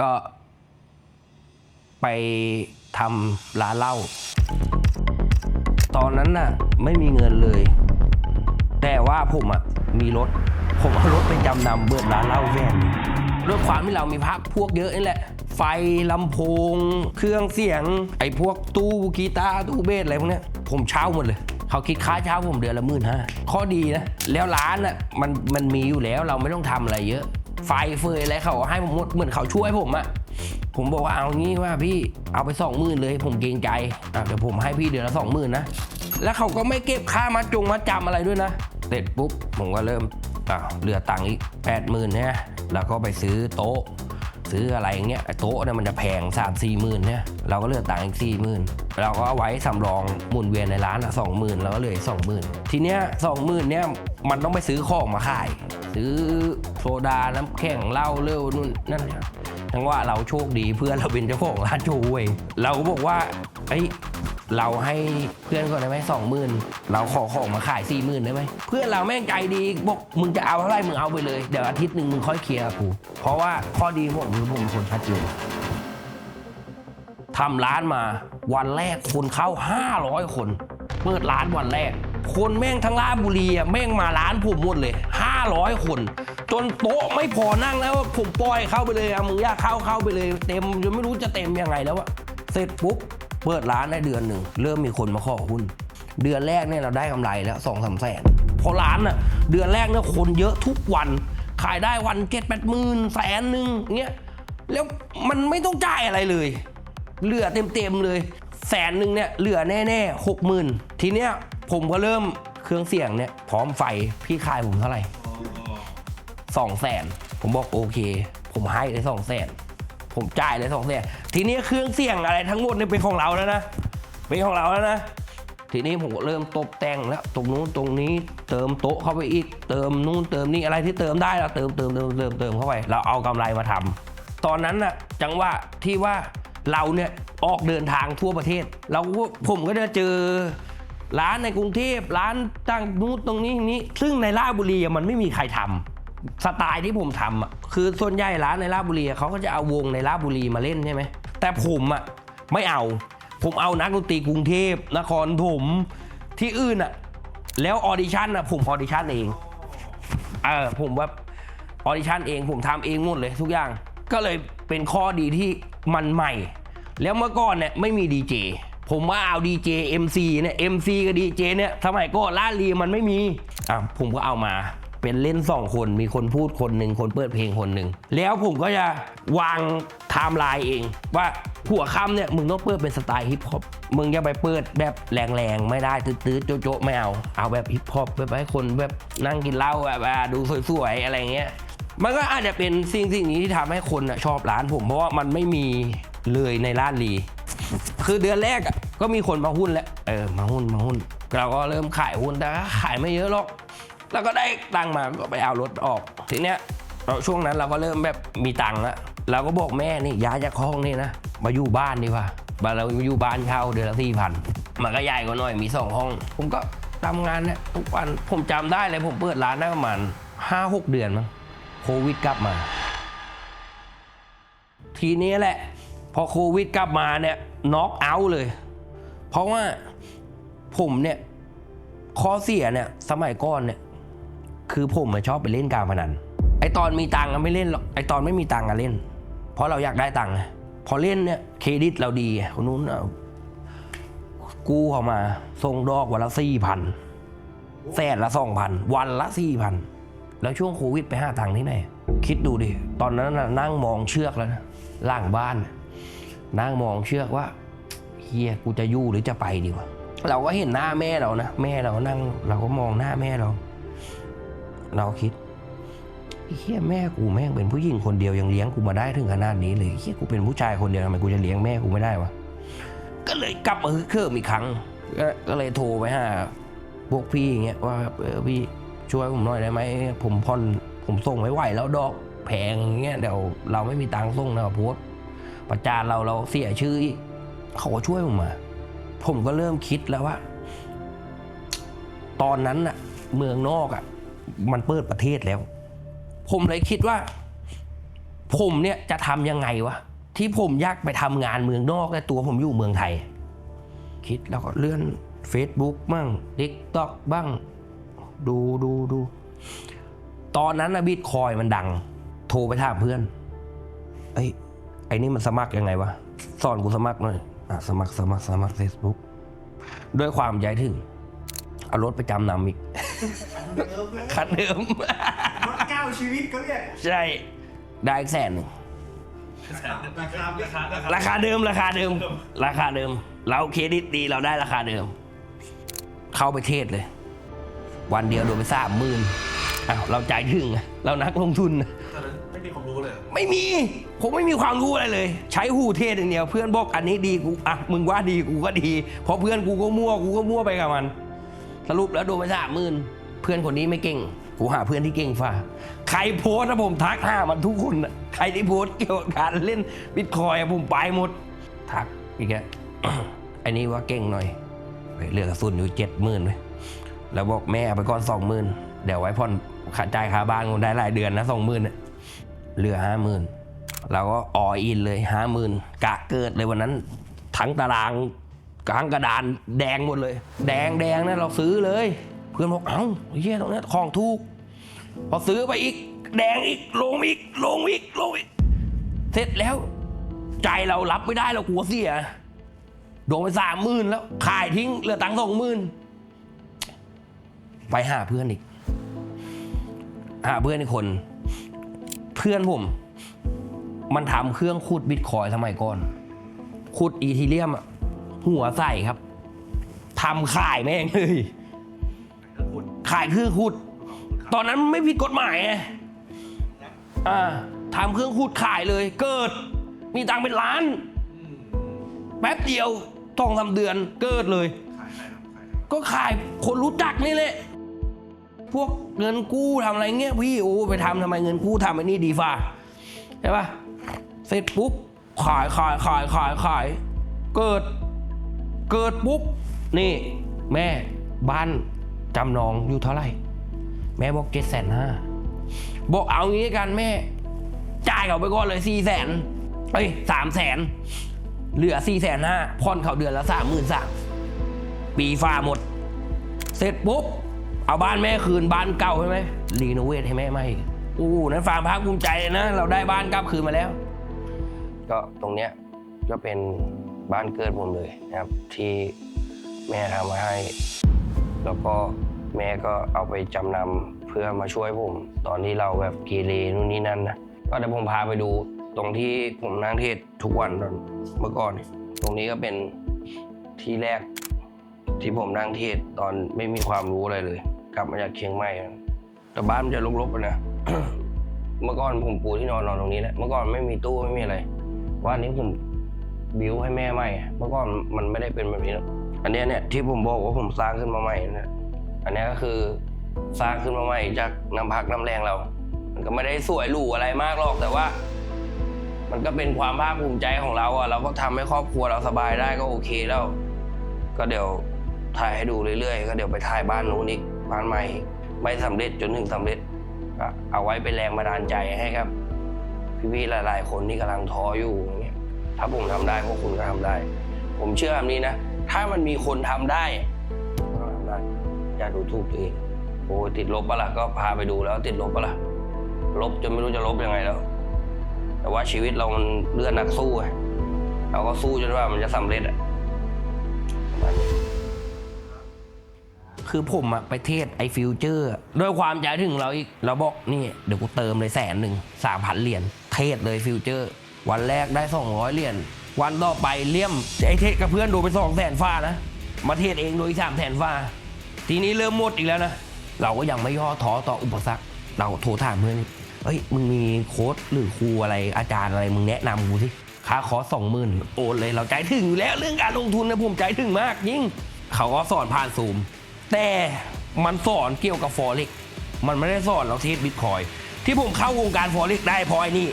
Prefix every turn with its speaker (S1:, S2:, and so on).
S1: ก็ไปทำร้านเหล้าตอนนั้นน่ะไม่มีเงินเลย แต่ว่าผมอะมีรถ ผมเอารถไปจำนำเบิดร้านเหล้าแฟนด้วยความที่เรามีพักพวกเยอะนี่แหละ ไฟลำโพง เครื่องเสียง ไอ้พวกตู้กีตาร์ตู้เบสอะไรพวกนี้ผมเช่าหมดเลยเขาคิดค่าเช่าผมเดือนละหมื่นห้าข้อดีนะ แล้วร้านอะมันมันมีอยู่แล้วเราไม่ต้องทำอะไรเยอะ ไฟเฟยอะไรเขาให้ผมหมดเหมือนเขาช่วยผมอะผมบอกว่าเอางี้ว่าพี่เอาไปสองหมื่นเลย ผมเกรงใจอะเดี๋ยวผมให้พี่เดือนละสองหมื่นนะแล้วเขาก็ไม่เก็บค่ามาจงมาจำอะไรด้วยนะเสร็จปุ๊บผมก็เริ่มอ่าเหลือตังค์อีกแปดหมื่นนะแล้วก็ไปซื้อโต๊ะ ซื้ออะไรอย่างเงี้ยโต๊ะเนี่ยมันจะแพงสามสี่หมื่นเนี่ยเราก็เหลือตังค์อีกสี่หมื่นเราก็เอาไว้สำรองหมุนเวียนในร้านอะสองหมื่นเราก็เหลือสองหมื่นทีเนี้ยสองหมื่นเนี่ยมันต้องไปซื้อของมาขาย ซื้อโซดาน้ำแข็งเหล้าเร็วนู่นนั่นนะทั้งว่าเราโชคดีเพื่อนเราเป็นเจ้าของร้านโชว์เว้ยเราก็บอกว่าไอ้ เราให้เพื่อนก่อนได้ไหมสองหมื่นเราขอของมาขายสี่หมื่นได้ไหมเพื่อนเราแม่งใจดีบอกมึงจะเอาเท่าไหร่มึงเอาไปเลยเดี๋ยวอาทิตย์หนึ่งมึงค่อยเคลียร์กูเพราะว่าข้อดีผมคือผมเป็นคนชัดเจนทำร้านมาวันแรกคนเข้า 500 คน เปิดร้านวันแรก คนแม่งทั้งราชบุรีอะแม่งมาร้านผมหมดเลย 500 คน จนโต๊ะไม่พอนั่งแล้วผมปล่อยเข้าไปเลยอะมึงอยากเข้าเข้าไปเลย เต็มจนไม่รู้จะเต็มยังไงแล้วอะเสร็จปุ๊บ เปิดร้านได้เดือนหนึ่งเริ่มมีคนมาขอหุ้น เดือนแรกเนี่ยเราได้กำไรแล้วสองสามแสนพราะร้านน่ะเดือนแรกเนี่ยคนเยอะทุกวันขายได้วันเจ็ดแปดหมื่นแสนหนึ่งเงี้ยแล้วมันไม่ต้องจ่ายอะไรเลยเหลือเต็มๆเลยแสนหนึ่งเนี่ยเหลือแน่ๆหกหมื่นทีเนี้ยผมก็เริ่มเครื่องเสียงเนี่ยพร้อมไฟพี่ขายผมเท่าไหร่สองแสนผมบอกโอเค ผมให้เลยสองแสน ผมจ่ายเลยสองแสนทีนี้เครื่องเสียงอะไรทั้งหมดเนี่ยเป็นของเราแล้วนะเป็นของเราแล้วนะทีนี้ผมก็เริ่มตกแต่งแล้วตรงนู้นตรงนี้เติมโต๊ะเข้าไปอีก เติมนู่นเติมนี่อะไรที่เติมได้เราเติมเติมเติมเติมเติมเข้าไป เราเอากำไรมาทำตอนนั้นน่ะจังหวะที่ว่าเราเนี่ยออกเดินทางทั่วประเทศ เราก็ผมก็จะเจอร้านในกรุงเทพร้านตั้งนู้นตรงนี้นี้ ซึ่งในราชบุรีมันไม่มีใครทำ สไตล์ที่ผมทำอะคือส่วนใหญ่ร้านในราชบุรีเขาก็จะเอาวงในราชบุรีมาเล่นใช่ไหมแต่ผมอะไม่เอา ผมเอานักดนตรีกรุงเทพนครถมที่อื่นอะแล้วออดิชั่นอะผมออดิชั่นเองเออผมแบบออดิชั่นเองผมทำเองหมดเลยทุกอย่างก็เลยเป็นข้อดีที่มันใหม่ แล้วเมื่อก่อนเนี่ยไม่มีดีเจผมว่าเอาดีเจ MC เนี่ย MC กับดีเจเนี่ยสมัยก่อนล่าลีมันไม่มีอะผมก็เอามา เป็นเล่นสองคนมีคนพูดคนหนึ่งคนเปิดเพลงคนหนึ่งแล้วผมก็จะวางไทม์ไลน์เองว่าหัวค่ำเนี่ยมึงต้องเปิดเป็นสไตล์ฮิปฮอปมึงอย่าไปเปิดแบบแรงๆ ไม่ได้ตื้อๆโจ๊ะๆไม่เอา เอาแบบฮิปฮอปแบบให้คนแบบนั่งกินเหล้าแบบดูสวยๆ อะไรเงี้ย มันก็อาจจะเป็นสิ่งสิ่งนี้ที่ทำให้คนชอบร้านผม เพราะว่ามันไม่มีเลยในร้านลี คือเดือนแรกก็มีคนมาหุ้นแล้ว เออ มาหุ้นมาหุ้น เราก็เริ่มขายหุ้นแต่ก็ขายไม่เยอะหรอก แล้วก็ได้ตังค์มาก็ไปเอารถออก ทีเนี้ยเราช่วงนั้นเราก็เริ่มแบบมีตังค์ล้วเราก็บอกแม่นี่ย้ายจากห้องนี่นะ มาอยู่บ้านดีกว่าบ้านเราอยู่บ้านเช่าเดือนละสี่พันมันก็ใหญ่กว่าหน่อยมีสองห้อง ผมก็ทำงานเนี่ยทุกวันผมจำได้เลยผมเปิดร้านได้ประมาณห้าหกเดือนมั้งโควิดกลับมา ทีนี้แหละ พอโควิดกลับมาเนี่ยน็อกเอาเลย เพราะว่าผมเนี่ยข้อเสียเนี่ยสมัยก่อนเนี่ย คือผมอะชอบไปเล่นการพนัน ไอตอนมีตังค์ไม่เล่นหรอก ไอตอนไม่มีตังค์อะเล่น เพราะเราอยากได้ตังค์ไงพอเล่นเนี่ยเครดิตเราดีคนนู้นกู้เข้ามาส่งดอกวันละสี่พันแสนละสองพันวันละสี่พันแล้วช่วงโควิดไปห้าตังค์ที่ไหนคิดดูดิ ตอนนั้นนั่งมองเชือกแล้วนะล่างบ้าน นั่งมองเชือกว่าเฮียกูจะยู่หรือจะไปดีวะเราก็เห็นหน้าแม่เรานะ แม่เรานั่งเราก็มองหน้าแม่เรา เราคิดไอ้เฮียแม่กูแม่งเป็นผู้หญิงคนเดียวยังเลี้ยงกูมาได้ถึงขนาดนี้เลยเฮียกูเป็นผู้ชายคนเดียวทำไมกูจะเลี้ยงแม่กูไม่ได้วะก็เลยกลับมาฮึกเคิมอีกครั้งก็เลยโทรไปหาพวกพี่อย่างเงี้ยว่าเออพี่ช่วยผมหน่อยได้ไหมผมผ่อนผมส่งไม่ไหวแล้วดอกแพงอย่างเงี้ยเดี๋ยวเราไม่มีตังค์ส่งนะโพสต์ประจานเราเราเสียชื่ออีกเขาก็ช่วยผมมา ผมก็เริ่มคิดแล้วว่า ตอนนั้นน่ะเมืองนอกอะ มันเปิดประเทศแล้ว ผมเลยคิดว่า ผมเนี่ยจะทำยังไงวะที่ผมอยากไปทำงานเมืองนอกแต่ตัวผมอยู่เมืองไทย คิดแล้วก็เลื่อน Facebook บ้าง TikTok บ้าง ดูดูดู ตอนนั้นนะบิตคอยมันดัง โทรไปถามเพื่อนเอ้ไอ้นี่มันสมัครยังไงวะสอนกูสมัครหน่อยอะสมัครสมัครสมัคร Facebook ด้วยความใจถึงเอารถไปจำนำอีก คันเดิม
S2: รถเก้าชีวิตเขาเรียก
S1: ใช่ ได้อีกแสนหนึ่ง
S2: ราคาราคา
S1: ราคาเดิมราคาเดิม ราคาเดิม เราเครดิตดีเราได้ราคาเดิม เข้าไปเทศเลย วันเดียวโดนไปสามหมื่นอ้าวเราใจถึงอะเรานักลงทุนอะ
S2: ตอนนั้นไม่มีความรู้เลย
S1: ไม่มี ผมไม่มีความรู้อะไรเลย ใช้หูเทศอย่างเดียวเพื่อนบอกอันนี้ดีกูอะมึงว่าดีกูก็ดีเพราะเพื่อนกูก็มั่วกูก็มั่วไปกับมัน สรุปแล้วโดนไปสามหมื่นเพื่อนคนนี้ไม่เก่ง กูหาเพื่อนที่เก่งฝ่า ใครโพสต์นะผมทักหามันทุกคนใครที่โพสต์เกี่ยวกับการเล่นบิตคอยน์อะผมไปหมด ทักอีกแกไอ้นี่ว่าเก่งหน่อยไปเหลือกระสุนอยู่เจ็ดหมื่นเลยแล้วบอกแม่เอาไปก่อนสองหมื่นเดี๋ยวไว้ผ่อนค่าจ่ายค่าบ้านได้หลายเดือนนะสองหมื่นเนี่ยเหลือห้าหมื่นเราก็ออินเลยห้าหมื่นกะเกิดเลยวันนั้น ทั้งตาราง กลางกระดานแดงหมดเลย แดงแดงนะเราซื้อเลย เพื่อนบอกเอ้าเฮียตรงนี้ของถูก พอซื้อไปอีก แดงอีกลงอีกลงอีกลงอีก เสร็จแล้ว ใจเรารับไม่ได้เรากลัวเสียโดนไปสามหมื่นแล้ว ขายทิ้งเหลือตังค์สองหมื่นไปหาเพื่อนอีกหาเพื่อนอีกคน เพื่อนผม มันทำเครื่องขุดบิตคอยสมัยก่อนขุดอีทีเรียมอะ หัวใส่ครับทำขายแม่งเลย
S2: คุณ
S1: ขายเครื่องขุด ตอนนั้นไม่ผิดกฎหมายไงอ่าทำเครื่องขุดขายเลย เกิด มีตังค์เป็นล้านแป๊บเดียวต้องทำเดือนเกิดเลย
S2: ขายอะไรครับขายอะไร
S1: ก็ขายคนรู้จักนี่แหละพวกเงินกู้ทำอะไรเงี้ยพี่โอ้ไปทำทำไมเงินกู้ทำไอ้นี่ดีฟ่าใช่ปะเสร็จปุ๊บขายขายขายขายขายเกิด เกิดปุ๊บนี่แม่บ้านจำนองอยู่เท่าไหร่ แม่บอกเจ็ดแสนห้าบอกเอางี้กันแม่ จ่ายเขาไปก่อนเลยสี่แสนเอ้ยสามแสนเหลือสี่แสนห้าผ่อนเขาเดือนละสามหมื่นสามปีฟ้าหมด เสร็จปุ๊บ เอาบ้านแม่คืนบ้านเก่าใช่ไหมรีโนเวทให้แม่ใหม่อู้นั้นฟาร์มภาคภูมิใจเลยนะ เราได้บ้านกลับคืนมาแล้ว ก็ตรงเนี้ยก็เป็น บ้านเกิดผมเลยนะครับ ที่แม่ทำมาให้ แล้วก็แม่ก็เอาไปจำนำเพื่อมาช่วยผม ตอนที่เราแบบกีเรนู่นนี่นั่นนะก็เดี๋ยวผมพาไปดู ตรงที่ผมนั่งเทศทุกวันตอนเมื่อก่อน ตรงนี้ก็เป็นที่แรกที่ผมนั่งเทศตอนไม่มีความรู้อะไรเลย กลับมาจากเชียงใหม่แต่บ้านมันจะรกๆไปนะเมื่อก่อนผมปูที่นอนนอนตรงนี้แหละเมื่อก่อนไม่มีตู้ไม่มีอะไร ว่าอันนี้ผม บิวให้แม่ใหม่ เมื่อก่อนมันไม่ได้เป็นแบบนี้หรอกอันเนี้ยเนี่ยที่ผมบอกว่าผมสร้างขึ้นมาใหม่นะอันเนี้ยก็คือสร้างขึ้นมาใหม่จากน้ำพักน้ำแรงเรา มันก็ไม่ได้สวยหรูอะไรมากหรอกแต่ว่า มันก็เป็นความภาคภูมิใจของเราอะเราก็ทำให้ครอบครัวเราสบายได้ก็โอเคแล้ว ก็เดี๋ยวถ่ายให้ดูเรื่อยๆ ก็เดี๋ยวไปถ่ายบ้านนู้นอีกบ้านใหม่ ไม่สำเร็จจนถึงสำเร็จก็เอาไว้เป็นแรงบันดาลใจให้ครับ พี่ๆหลาย ๆ คนที่กำลังท้ออยู่อย่างเงี้ย ถ้าผมทำได้พวกคุณก็ทำได้ ผมเชื่อแบบนี้นะ ถ้ามันมีคนทำได้ก็ทำได้ อย่าดูถูกตัวเองโอ้ยติดลบปะล่ะก็พาไปดูแล้วติดลบปะล่ะลบจนไม่รู้จะลบยังไงแล้ว แต่ว่าชีวิตเรามันเลือดนักสู้ไงเราก็สู้จนว่ามันจะสำเร็จอะคือผมอะไปเทศไอฟิวเจอร์ด้วยความใจถึงเราอีกเราบอกนี่เดี๋ยวกูเติมเลยแสนหนึ่งสามพันเหรียญเทศเลยฟิวเจอร์ วันแรกได้สองร้อยเหรียญวันต่อไปเลี่ยมไอเทศกับเพื่อนดนไปสองแสนฟ้านะมาเทศเองโดยสามแสนฟ้า ทีนี้เริ่มหมดอีกแล้วนะ เราก็ยังไม่ย่อท้อต่ออุปสรรค เราโทรถามเพื่อนเอ้ยมึงมีโค้ดหรือครูอะไรอาจารย์อะไรมึงแนะนำกูสิค่าคอสองหมื่นโอนเลยเราใจถึงอยู่แล้วเรื่องการลงทุนนะผมใจถึงมากยิ่งเขาก็สอนผ่านซูม แต่มันสอนเกี่ยวกับฟอเร็กมันไม่ได้สอนเราเทศบิตคอยที่ผมเข้าวงการฟอเร็กได้เพราะไอ้นี่